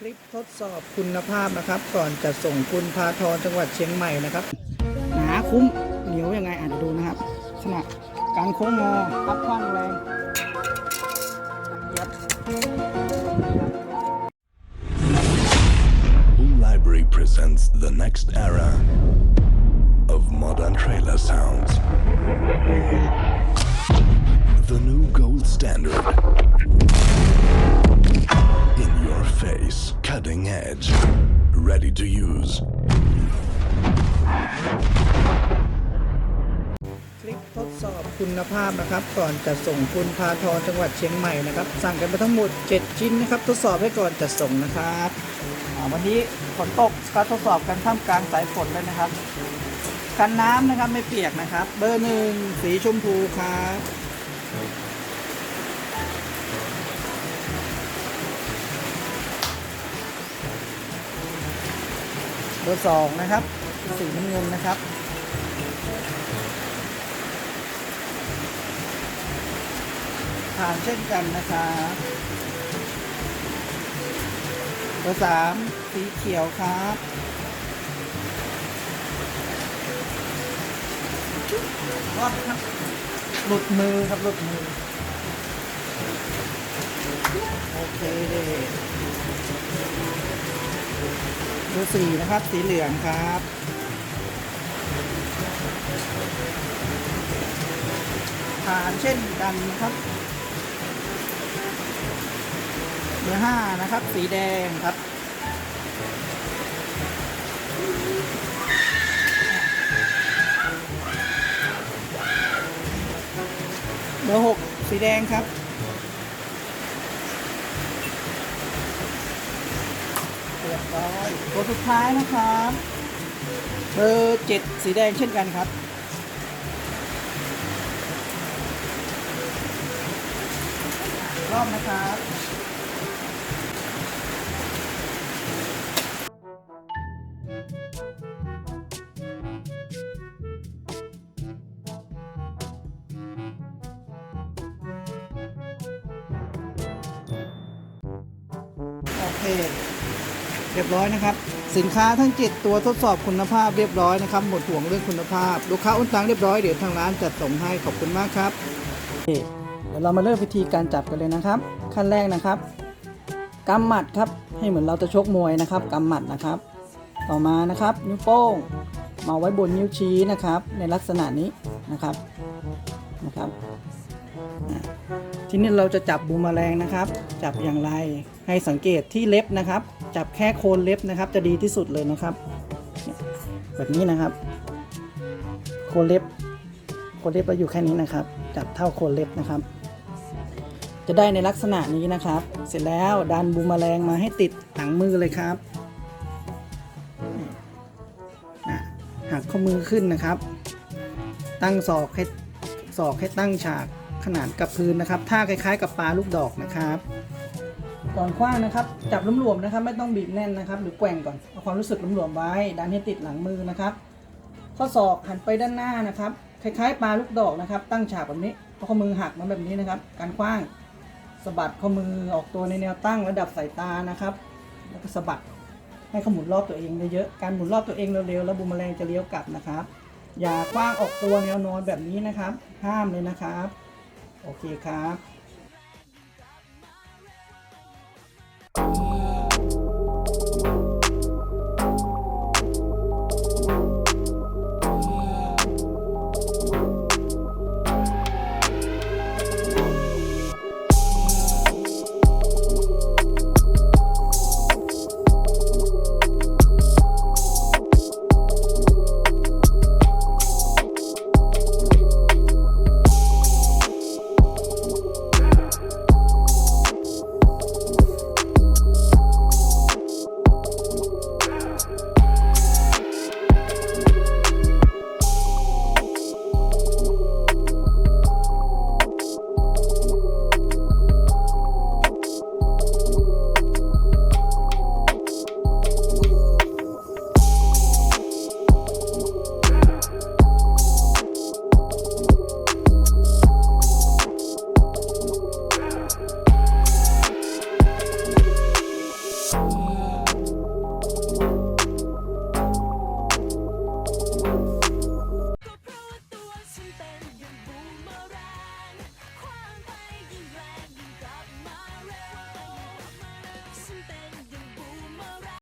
คลิปทดสอบคุณภาพนะครับ ก่อนจะส่งคุณพาทรจังหวัดเชียงใหม่นะครับ หนาคุ้มเหนียวยังไงอ่านดูนะครับขณะการโค้งงอพับคว้างแรงยับ Boom Library presents the next era of modern trailer sounds. The new gold standard. Ready to use. คลิปทดสอบคุณภาพนะครับ ก่อนจะส่งคุณพาทรจังหวัดเชียงใหม่นะครับ สั่งกันไปทั้งหมด 7 ชิ้นนะครับ ทดสอบให้ก่อนจะส่งนะครับอ่าวันนี้ฝนตกก็ทดสอบกันท่ามกลางสายฝนเลยนะครับ กันน้ำนะครับไม่เปียกนะครับ เบอร์หนึ่งสีชมพูครับ เบอร์สองนะครับ สีน้ำเงินนะครับผ่านเช่นกันนะครับเบอร์สามสีเขียวครับรอดครับ หลุดมือครับ หลุดมือ โอเค เบอร์สี่นะครับ สีเหลืองครับผ่านเช่นกันครับเบอร์ห้านะครับ สีแดงครับเบอร์หกสีแดงครับ เรียบร้อย ตัวสุดท้ายนะครับเบอร์เจ็ดสีแดงเช่นกันครับ รอบนะครับโอเค เรียบร้อยนะครับ สินค้าทั้ง 7 ตัวทดสอบคุณภาพเรียบร้อยนะครับ หมดห่วงเรื่องคุณภาพ ลูกค้าอุ่นตังเรียบร้อย เดี๋ยวทางร้านจัดส่งให้ขอบคุณมากครับโอเคเดี๋ยวเรามาเริ่มวิธีการจับกันเลยนะครับ ขั้นแรกนะครับกำหมัดครับให้เหมือนเราจะชกมวยนะครับกำหมัดนะครับ ต่อมานะครับ นิ้วโป้งมาไว้บนนิ้วชี้นะครับ ในลักษณะนี้นะครับนะครับทีนี้เราจะจับบูมแมลงนะครับ จับอย่างไรให้สังเกตที่เล็บนะครับ จับแค่โคนเล็บนะครับ จะดีที่สุดเลยนะครับ แบบนี้นะครับ โคนเล็บ โคนเล็บเราอยู่แค่นี้นะครับ จับเท่าโคนเล็บนะครับ จะได้ในลักษณะนี้นะครับ เสร็จแล้วดันบูมแมลงมาให้ติดหลังมือเลยครับหักข้อมือขึ้นนะครับ ตั้งศอกให้ศอกให้ตั้งฉาก ขนานกับพื้นนะครับท่าคล้ายๆ กับปลาลูกดอกนะครับ ก่อนคว้างนะครับ จับหลวมๆนะครับ ไม่ต้องบีบแน่นนะครับ หรือแกว่งก่อนเอาความรู้สึกหลวมๆไว้ดันให้ติดหลังมือนะครับ ข้อศอกหันไปด้านหน้านะครับ คล้ายๆ ปลาลูกดอกนะครับ ตั้งฉากแบบนี้เอาข้อมือหักมาแบบนี้นะครับ การคว้างสะบัดข้อมือออกตัวในแนวตั้งระดับสายตานะครับ แล้วก็สะบัดให้เขาหมุนรอบตัวเองเยอะๆการหมุนรอบตัวเองเร็วๆแล้วบูมแมลงจะเลี้ยวกลับนะครับ อย่าคว้างออกตัวแนวนอนแบบนี้นะครับ ห้ามเลยนะครับ โอเคครับ